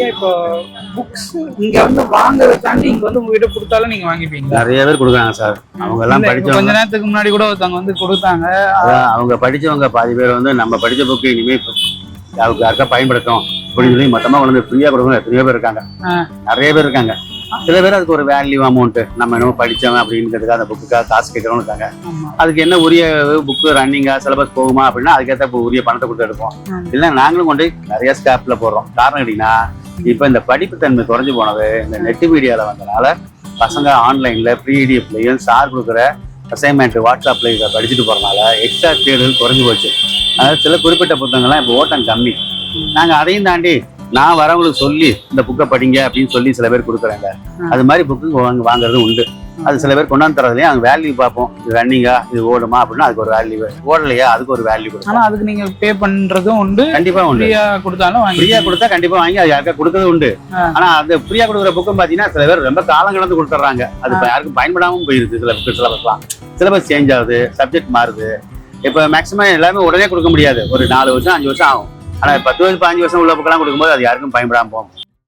ஏன் இப்போ புக்ஸ் இங்க வந்து வாங்குறத தாண்டி இங்க வந்து உங்ககிட்ட கொடுத்தாலும் நீங்க வாங்கிப்பீங்களா? நிறைய பேர் கொடுக்குறாங்க சார். அவங்க எல்லாம் கொஞ்ச நேரத்துக்கு முன்னாடி கூட ஒருத்தவங்க வந்து கொடுத்தாங்க. அதான் அவங்க படிச்சவங்க பாதி பேர் வந்து நம்ம படிச்ச புக்கு இனிமே இப்ப யாருக்கு பயன்படுத்தும் அப்படின்னு சொல்லி மொத்தமா வந்து ஃப்ரீயா கொடுக்கணும். எத்தனையோ பேர் இருக்காங்க. நிறைய பேர் இருக்காங்க. சில பேர் அதுக்கு ஒரு வேல்யூ அமௌண்ட் நம்ம என்னமோ படிச்சவன் அப்படிங்கிறதுக்கு அந்த புக்குக்காக காசு கேட்கறவங்க இருக்காங்க. அதுக்கு என்ன உரிய புக்கு ரன்னிங்கா சிலபஸ் போகுமா அப்படின்னா அதுக்கேற்ற உரிய பணத்தை கொடுத்து எடுப்போம். இல்லை நாங்களும் கொண்டு நிறைய ஸ்டாப்ல போடுறோம். காரணம் கேட்டீங்கன்னா இப்ப இந்த படிப்பு தன்மை குறைஞ்சு போனது இந்த நெட் மீடியால வந்தனால பசங்க ஆன்லைன்ல பிடிஎஃப்லையும் சார் கொடுக்குற அசைன்மெண்ட் வாட்ஸ்அப்ல இதை படிச்சுட்டு போறதுனால எக்ஸ்ட்ரா தேடுதல் குறைஞ்சு போச்சு. அதாவது சில குறிப்பிட்ட புத்தகங்கள்லாம் இப்போ ஓட்டம் கம்மி. நாங்க அதையும் தாண்டி நான் வரவங்களுக்கு சொல்லி இந்த புக்கை படிங்க அப்படின்னு சொல்லி சில பேர் கொடுக்குறாங்க. அது மாதிரி புக்கு வாங்க வாங்குறது உண்டு. அது சில பேர் கொண்டாந்து தரதுலயே அவங்க வேல்யூ பார்ப்போம். இது ரன்னிங்கா இது ஓடுமா? அப்படின்னா அதுக்கு ஒரு வேல்யூ ஓடலையா? அதுக்கு ஒரு வேல்யூ கொடுக்கும் ஆனா அதுக்கு நீங்க பே பண்றதும் உண்டு. கண்டிப்பா உண்டு. ஃப்ரீயா கொடுத்தாலும் ஃப்ரீயா கொடுத்தா கண்டிப்பா வாங்கி அது யாருக்கா கொடுக்கறது உண்டு. ஆ. ஆனா அந்த ஃப்ரீயா கொடுக்குற புக்கும் பாத்தீங்கன்னா சில பேர் ரொம்ப காலம் கடந்து கொடுத்துட்றாங்க. அது யாருக்கும் பயன்படாம போயிருது சில புக்கு சிலபஸ்லாம் சிலபஸ் சேஞ்ச் ஆகுது சப்ஜெக்ட் மாறுது. இப்ப மேக்ஸிமம் எல்லாமே உடனே கொடுக்க முடியாது. ஒரு நாலு வருஷம் அஞ்சு வருஷம் ஆகும். ஆனா பத்து வருஷம் பதினஞ்சு வருஷம் உள்ள புக்கெல்லாம் கொடுக்கும்போது அது யாருக்கும் பயன்படாம போகும்.